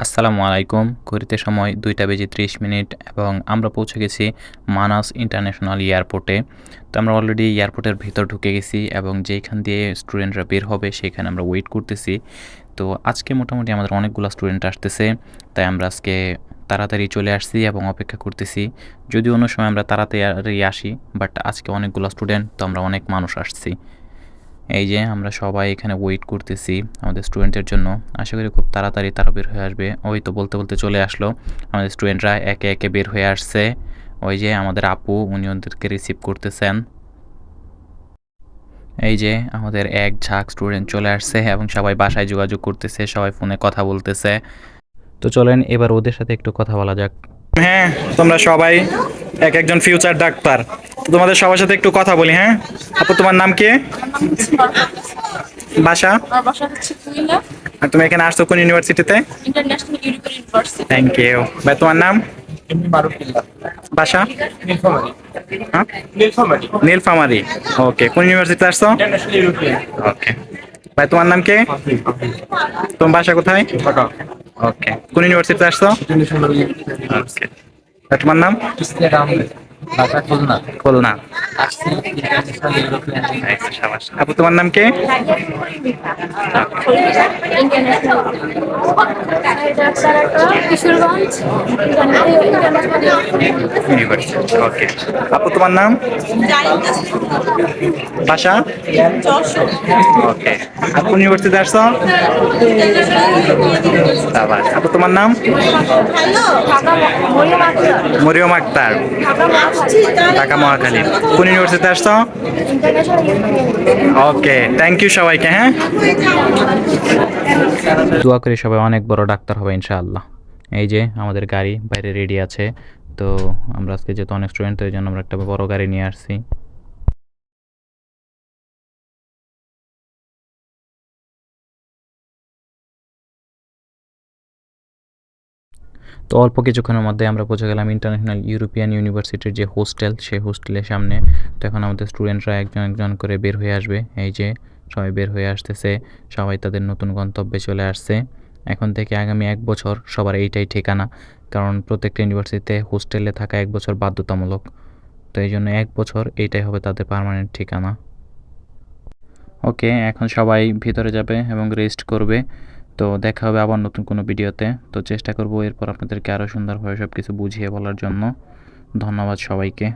আসসালামু আলাইকুম। ঘড়িতে সময় দুইটা বেজে ত্রিশ মিনিট এবং আমরা পৌঁছে গেছি মানাস ইন্টারন্যাশনাল এয়ারপোর্টে। তো আমরা অলরেডি এয়ারপোর্টের ভিতর ঢুকে গেছি এবং যেখান দিয়ে স্টুডেন্টরা বের হবে সেখানে আমরা ওয়েট করতেছি। তো আজকে মোটামুটি আমাদের অনেকগুলো স্টুডেন্ট আসতেছে, তাই আমরা আজকে তাড়াতাড়ি চলে আসছি এবং অপেক্ষা করতেছি। যদি অন্য সময় আমরা তাড়াতাড়ি আসি বাট আজকে অনেকগুলো স্টুডেন্ট, তো আমরা অনেক মানুষ আসছি। এই যে আমরা সবাই এখানে ওয়েট করতেছি আমাদের স্টুডেন্টের জন্য। আশা করি খুব তাড়াতাড়ি তারা বের হয়ে আসবে। ওই তো বলতে বলতে চলে আসলো। আমাদের স্টুডেন্টরা একে একে বের হয়ে আসছে। ওই যে আমাদের আপু, উনি ওদেরকে রিসিভ করতেছেন। এই যে আমাদের এক ঝাঁক স্টুডেন্ট চলে আসছে এবং সবাই বাসায় যোগাযোগ করতেছে, সবাই ফোনে কথা বলতেছে। তো চলেন এবার ওদের সাথে একটু কথা বলা যাক। হ্যাঁ তোমরা সবাই এক একজন ফিউচার ডাক্তার। তোমাদের সবার সাথে একটু কথা বলি হ্যাঁ? আপু তোমার নাম কে? বাসা? আর তুমি এখানে আসছো কোন ইউনিভার্সিটিতে? থ্যাংক ইউ ভাই তোমার নাম? বাসা? নীলফামারি। হ্যাঁ? নীলফামারি। নীলফামারি। ওকে কোন ইউনিভার্সিটিতে আসছো? ওকে ভাই তোমার নাম কি? তোমার বাসা কোথায়? ওকে কোন ইউনিভার্সিটিতে আসছো? ওকে ভাই তোমার নাম? ঢাকা খুলনা খুলনা আপু তোমার নাম কি? আপু তোমার নাম? বাসা ওকে আর কোন ইউনিভার্সিটিতে আসছো। আপু তোমার নাম? মরিয়ম আক্তার। ঢাকা মহাখালী। কোন ইউনিভার্সিটিতে আসছো ওকে থ্যাংক ইউ সবাইকে হ্যাঁ? দোয়া করি সবাই অনেক বড় ডাক্তার হবে, ইনশাআল্লাহ। এই যে আমাদের গাড়ি বাইরে রেডি আছে, তো আমরা আজকে যেহেতু অনেক স্টুডেন্ট তো এই জন্য আমরা একটা বড় গাড়ি নিয়ে আসছি। তো অল্প কিছুক্ষণের মধ্যে আমরা পৌঁছে গেলাম ইন্টারন্যাশনাল ইউরোপিয়ান ইউনিভার্সিটির যে হোস্টেল সেই হোস্টেলের সামনে। তো এখন আমাদের স্টুডেন্টরা একজন একজন করে বের হয়ে আসবে। এই যে সবাই বের হয়ে আসতেছে, সবাই তাদের নতুন গন্তব্যে চলে আসছে। এখন থেকে আগামী এক বছর সবার এইটাই ঠিকানা, কারণ প্রত্যেকটা ইউনিভার্সিটিতে হোস্টেলে থাকা এক বছর বাধ্যতামূলক। তো এই জন্য এক বছর এইটাই হবে তাদের পার্মানেন্ট ঠিকানা। ওকে এখন সবাই ভিতরে যাবে এবং রেস্ট করবে। তো দেখা হবে আবার নতুন কোনো ভিডিওতে। তো চেষ্টা করব এরপর আপনাদেরকে আরও সুন্দরভাবে সব কিছু বুঝিয়ে বলার জন্য। ধন্যবাদ সবাইকে।